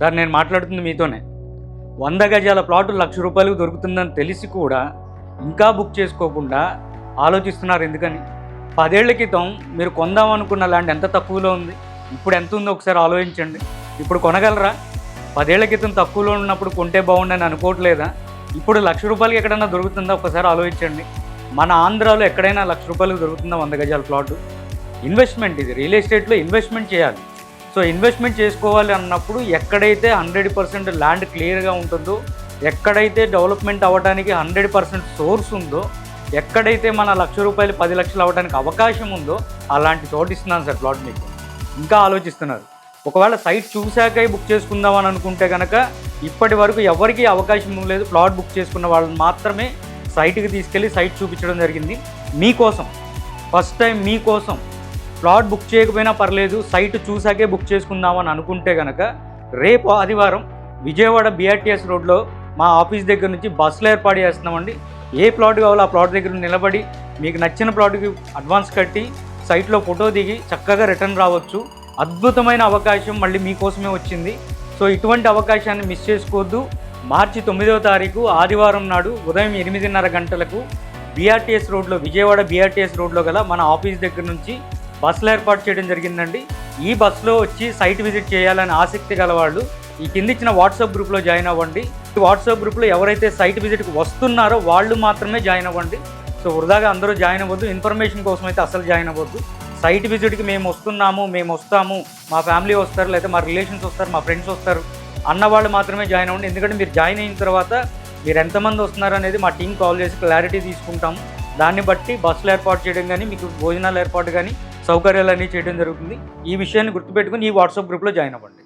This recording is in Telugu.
సార్ నేను మాట్లాడుతుంది మీతోనే. వంద గజాల ప్లాటు లక్ష రూపాయలకు దొరుకుతుందని తెలిసి కూడా ఇంకా బుక్ చేసుకోకుండా ఆలోచిస్తున్నారు ఎందుకని? పదేళ్ళ క్రితం మీరు కొందాం అనుకున్న ల్యాండ్ ఎంత తక్కువలో ఉంది? ఇప్పుడు ఎంత ఉందో ఒకసారి ఆలోచించండి. ఇప్పుడు కొనగలరా? పదేళ్ళ క్రితం తక్కువలో ఉన్నప్పుడు కొంటే బాగుండని అనుకోవట్లేదా? ఇప్పుడు లక్ష రూపాయలకి ఎక్కడైనా దొరుకుతుందా? ఒకసారి ఆలోచించండి. మన ఆంధ్రాలో ఎక్కడైనా లక్ష రూపాయలకు దొరుకుతుందా వంద గజాల ప్లాట్? ఇన్వెస్ట్మెంట్ ఇది. రియల్ ఎస్టేట్లో ఇన్వెస్ట్మెంట్ చేయాలి. సో ఇన్వెస్ట్మెంట్ చేసుకోవాలి అన్నప్పుడు ఎక్కడైతే హండ్రెడ్ పర్సెంట్ ల్యాండ్ క్లియర్గా ఉంటుందో ఎక్కడైతే డెవలప్మెంట్ అవ్వడానికి హండ్రెడ్ పర్సెంట్ సోర్స్ ఉందో ఎక్కడైతే మన లక్ష రూపాయలు పది లక్షలు అవ్వడానికి అవకాశం ఉందో అలాంటి చోటు ఇస్తున్నాను సార్ ప్లాట్ మీకు. ఇంకా ఆలోచిస్తున్నారు. ఒకవేళ సైట్ చూశాకే బుక్ చేసుకుందామని అనుకుంటే కనుక ఇప్పటి వరకు ఎవరికీ అవకాశం లేదు ప్లాట్ బుక్ చేసుకున్న వాళ్ళని మాత్రమే సైట్కి తీసుకెళ్ళి సైట్ చూపించడం జరిగింది. మీకోసం ఫస్ట్ టైం మీకోసం ప్లాట్ బుక్ చేయకపోయినా పర్లేదు సైట్ చూసాకే బుక్ చేసుకుందామని అనుకుంటే కనుక రేపు ఆదివారం విజయవాడ బీఆర్టీఎస్ రోడ్లో మా ఆఫీస్ దగ్గర నుంచి బస్సులు ఏర్పాటు చేస్తున్నామండి. ఏ ప్లాట్ కావాలో ఆ ప్లాట్ దగ్గర నిలబడి మీకు నచ్చిన ప్లాట్కి అడ్వాన్స్ కట్టి సైట్లో ఫోటో దిగి చక్కగా రిటర్న్ రావచ్చు. అద్భుతమైన అవకాశం మళ్ళీ మీకోసమే వచ్చింది. సో ఇటువంటి అవకాశాన్ని మిస్ చేసుకోవద్దు. మార్చి తొమ్మిదవ తారీఖు ఆదివారం నాడు ఉదయం ఎనిమిదిన్నర గంటలకు బీఆర్టీఎస్ రోడ్లో విజయవాడ బీఆర్టీఎస్ రోడ్లో గల మన ఆఫీస్ దగ్గర నుంచి బస్సులు ఏర్పాటు చేయడం జరిగిందండి. ఈ బస్సులో వచ్చి సైట్ విజిట్ చేయాలని ఆసక్తి గల వాళ్ళు ఈ కింద ఇచ్చిన వాట్సాప్ గ్రూప్లో జాయిన్ అవ్వండి. ఈ వాట్సాప్ గ్రూప్లో ఎవరైతే సైట్ విజిట్కి వస్తున్నారో వాళ్ళు మాత్రమే జాయిన్ అవ్వండి. సో వృధాగా అందరూ జాయిన్ అవ్వద్దు. ఇన్ఫర్మేషన్ కోసం అయితే అసలు జాయిన్ అవ్వద్దు. సైట్ విజిట్కి మేము వస్తున్నాము మేము వస్తాము. మా ఫ్యామిలీ వస్తారు లేదా మా రిలేషన్స్ వస్తారు మా ఫ్రెండ్స్ వస్తారు అన్న వాళ్ళు మాత్రమే జాయిన్ అవ్వండి. ఎందుకంటే మీరు జాయిన్ అయిన తర్వాత మీరు ఎంతమంది వస్తున్నారు అనేది మా టీం కాల్ చేసి క్లారిటీ తీసుకుంటాము. దాన్ని బట్టి బస్సులు ఏర్పాటు చేయడం కానీ మీకు భోజనాలు ఏర్పాటు కానీ సౌకర్యాలు అన్నీ చేయడం జరుగుతుంది. ఈ విషయాన్ని గుర్తుపెట్టుకుని ఈ వాట్సాప్ గ్రూప్లో జాయిన్ అవ్వండి.